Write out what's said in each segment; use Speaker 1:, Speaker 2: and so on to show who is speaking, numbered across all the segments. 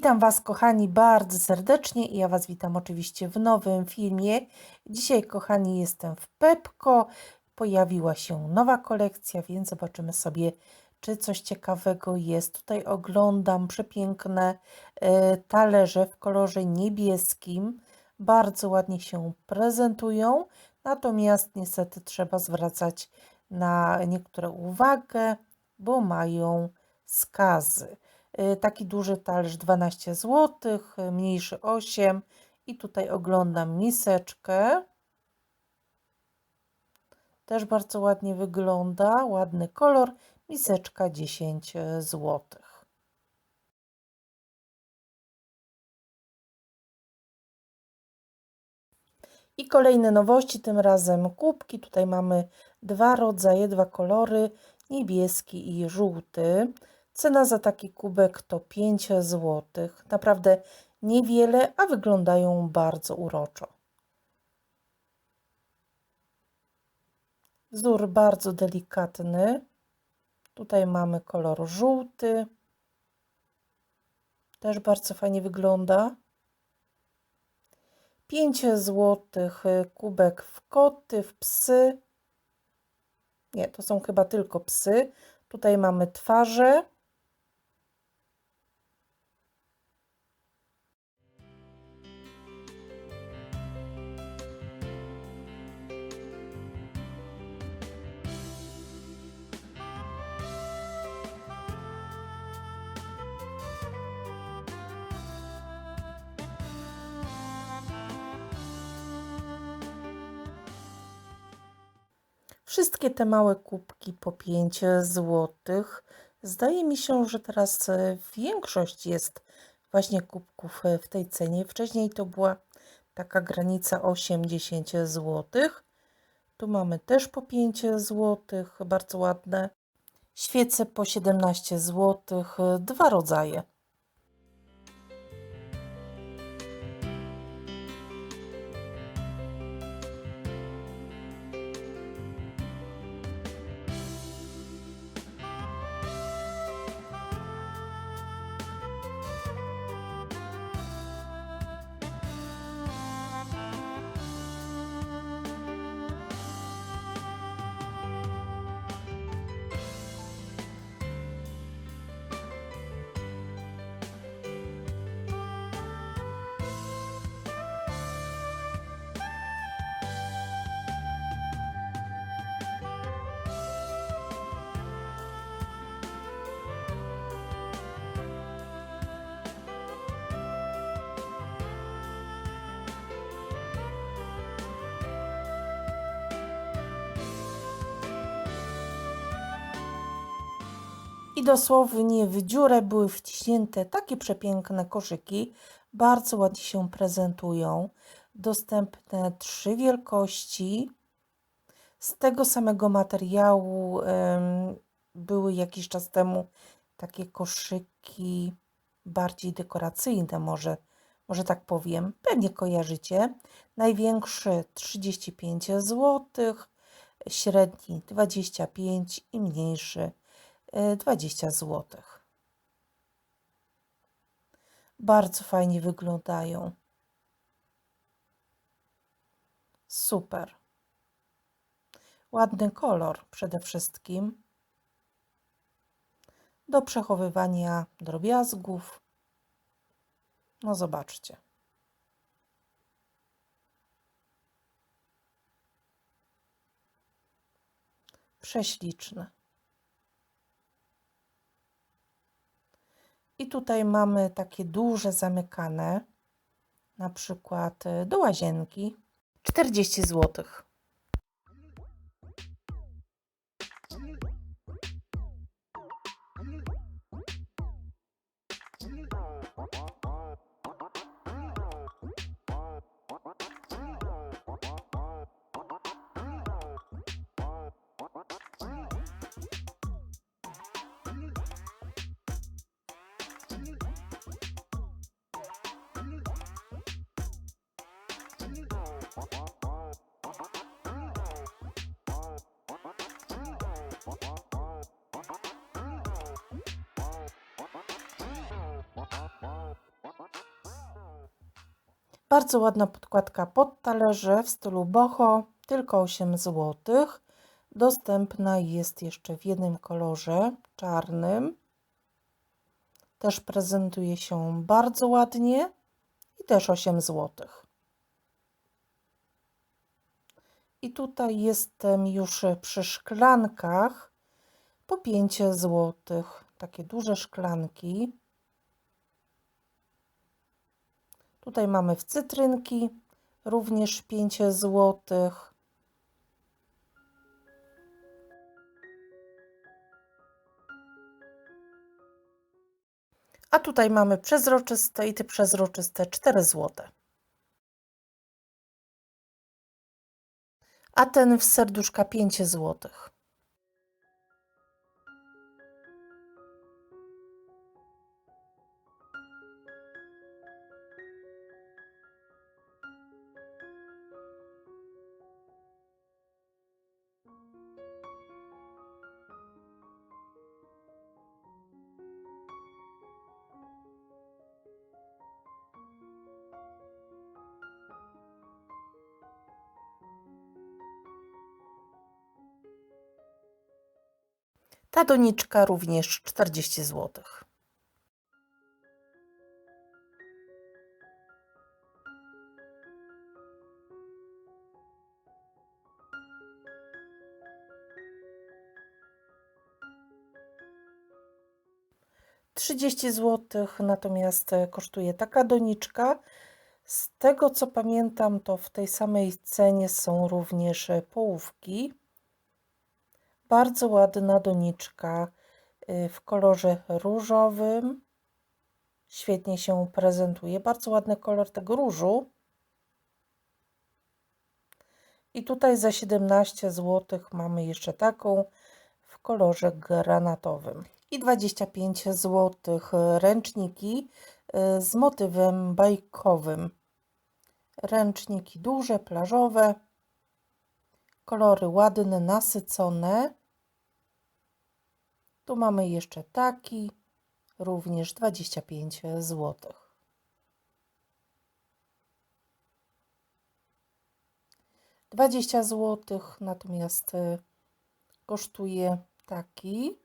Speaker 1: Witam Was, kochani, bardzo serdecznie i ja Was witam oczywiście w nowym filmie. Dzisiaj, kochani, jestem w Pepko. Pojawiła się nowa kolekcja, więc zobaczymy sobie, czy coś ciekawego jest. Tutaj oglądam przepiękne e, talerze w kolorze niebieskim. Bardzo ładnie się prezentują, natomiast niestety trzeba zwracać na niektóre uwagę, bo mają skazy. Y, taki duży talerz 12 zł, y, mniejszy 8 i tutaj oglądam miseczkę. Też bardzo ładnie wygląda, ładny kolor, miseczka 10 zł. I kolejne nowości, tym razem kubki. Tutaj mamy dwa rodzaje, dwa kolory, niebieski i żółty. Cena za taki kubek to 5 zł. Naprawdę niewiele, a wyglądają bardzo uroczo. Wzór bardzo delikatny. Tutaj mamy kolor żółty. Też bardzo fajnie wygląda. 5 zł kubek w koty, w psy. Nie, to są chyba tylko psy. Tutaj mamy twarze. Wszystkie te małe kubki po 5 zł. Zdaje mi się, że teraz e, większość jest właśnie kubków e, w tej cenie. Wcześniej to była taka granica 8-10 zł. Tu mamy też po 5 zł, bardzo ładne. Świece po 17 zł, dwa rodzaje. I dosłownie w dziurę były wciśnięte takie przepiękne koszyki. Bardzo ładnie się prezentują. Dostępne trzy wielkości. Z tego samego materiału były jakiś czas temu takie koszyki bardziej dekoracyjne, może, może tak powiem. Pewnie kojarzycie. Największy 35 zł, średni 25 i mniejszy 20 zł. Bardzo fajnie wyglądają. Super. Ładny kolor przede wszystkim. Do przechowywania drobiazgów. No zobaczcie. Prześliczne. I tutaj mamy takie duże zamykane, na przykład e, do łazienki, 40 złotych. Bardzo ładna podkładka pod talerze w stylu boho, tylko 8 zł. Dostępna jest jeszcze w jednym kolorze, czarnym. Też prezentuje się bardzo ładnie i też 8 zł. I tutaj jestem już przy szklankach po 5 zł. Takie duże szklanki. Tutaj mamy w cytrynki również 5 zł. A tutaj mamy przezroczyste i te przezroczyste 4 zł. A ten w serduszka 5 zł. Ta doniczka również 40 zł. Trzydzieści złotych natomiast kosztuje taka doniczka. Z tego co pamiętam, to w tej samej cenie są również połówki. Bardzo ładna doniczka y, w kolorze różowym. Świetnie się prezentuje. Bardzo ładny kolor tego różu. I tutaj za 17 zł mamy jeszcze taką w kolorze granatowym. I 25 zł ręczniki y, z motywem bajkowym. Ręczniki duże, plażowe. Kolory ładne, nasycone. Tu mamy jeszcze taki, również 25 zł. Dwadzieścia złotych, natomiast y, kosztuje taki.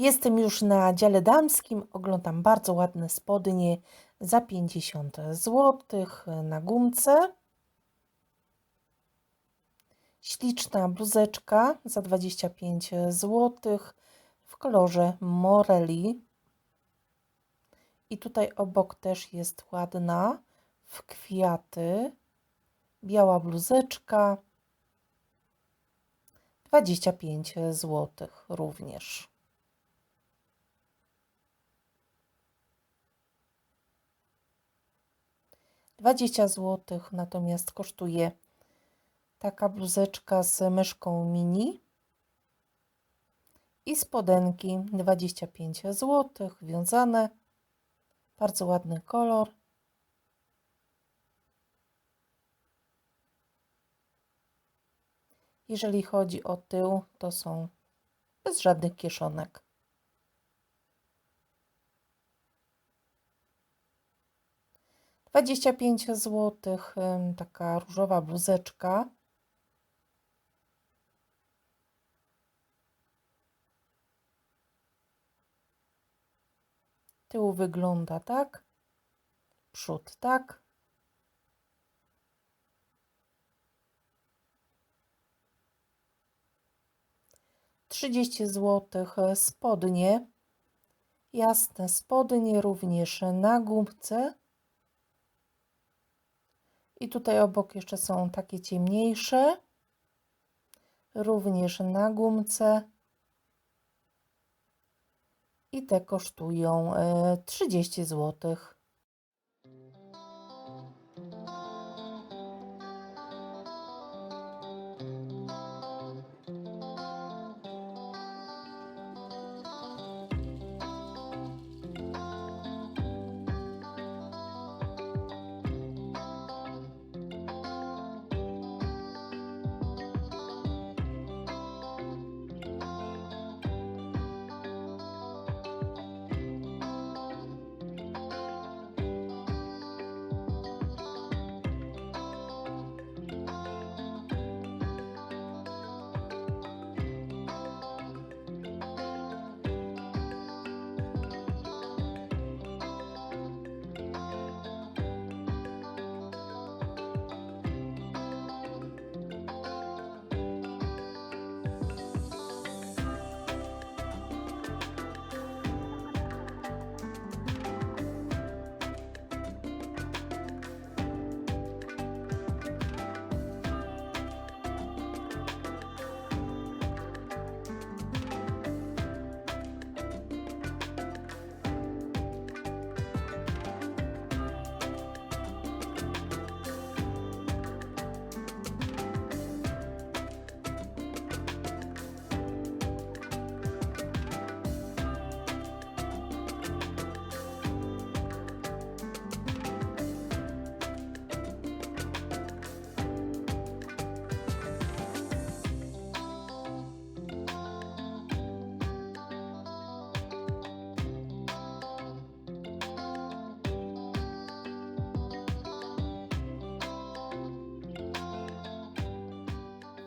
Speaker 1: Jestem już na dziale damskim, oglądam bardzo ładne spodnie za 50 zł na gumce. Śliczna bluzeczka za 25 zł w kolorze Morelli. I tutaj obok też jest ładna w kwiaty. Biała bluzeczka 25 zł również. Dwadzieścia złotych natomiast kosztuje taka bluzeczka z myszką mini i spodenki 25 zł, wiązane. Bardzo ładny kolor. Jeżeli chodzi o tył, to są bez żadnych kieszonek. Dwadzieścia pięć złotych, taka różowa bluzeczka. Tył wygląda tak, przód tak. Trzydzieści złotych spodnie, jasne spodnie również na gumce. I tutaj obok jeszcze są takie ciemniejsze, również na gumce i te kosztują 30 zł.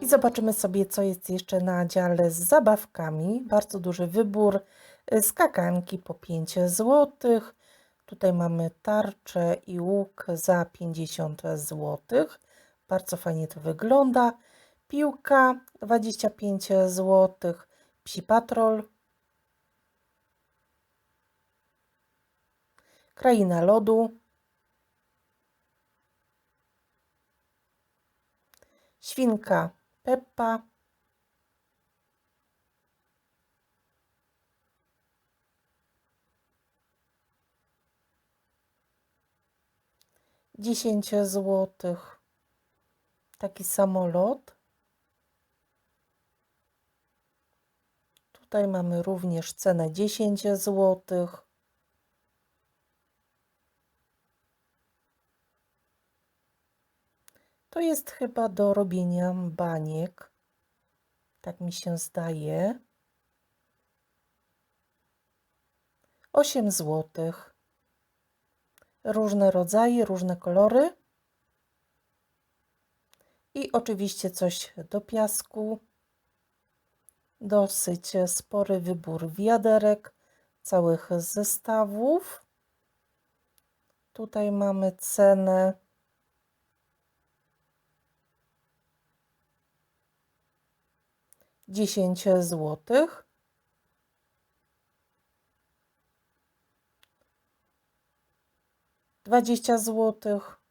Speaker 1: I zobaczymy sobie, co jest jeszcze na dziale z zabawkami. Bardzo duży wybór. y, Skakanki po 5 zł. Tutaj mamy tarczę i łuk za 50 zł. Bardzo fajnie to wygląda. Piłka 25 zł. Psi Patrol. Kraina lodu. Świnka Peppa. Dziesięć złotych. Taki samolot. Tutaj mamy również cenę 10 złotych. To jest chyba do robienia baniek. Tak mi się zdaje. 8 złotych. Różne rodzaje, różne kolory. I oczywiście coś do piasku. Dosyć spory wybór wiaderek, całych zestawów. Tutaj mamy cenę 10 złotych. Dwadzieścia złotych.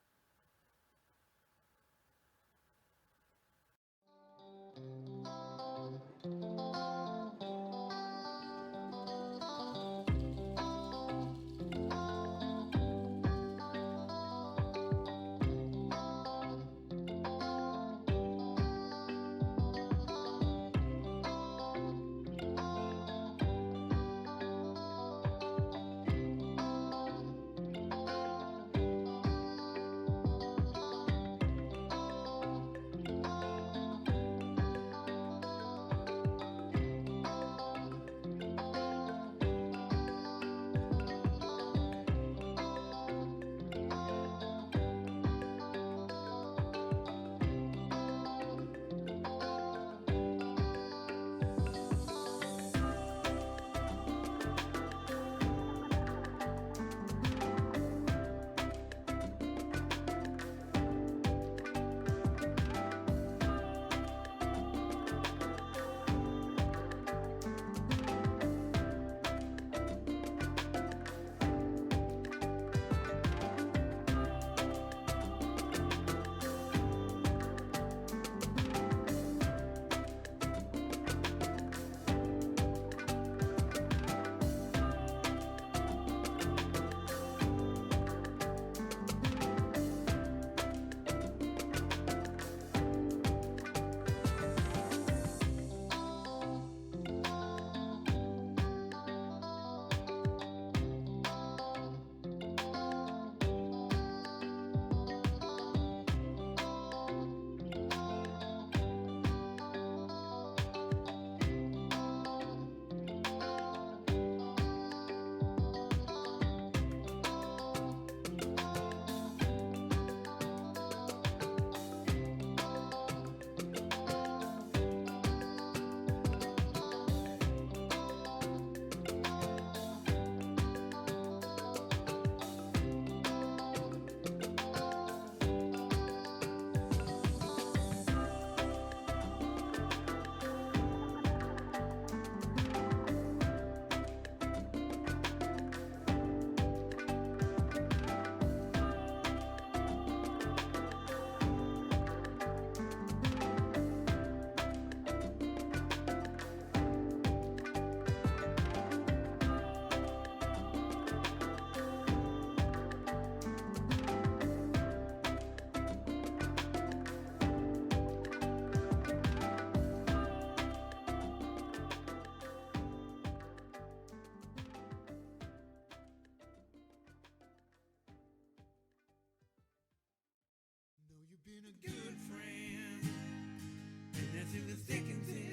Speaker 2: been a good friend, and that's in the thick and thin.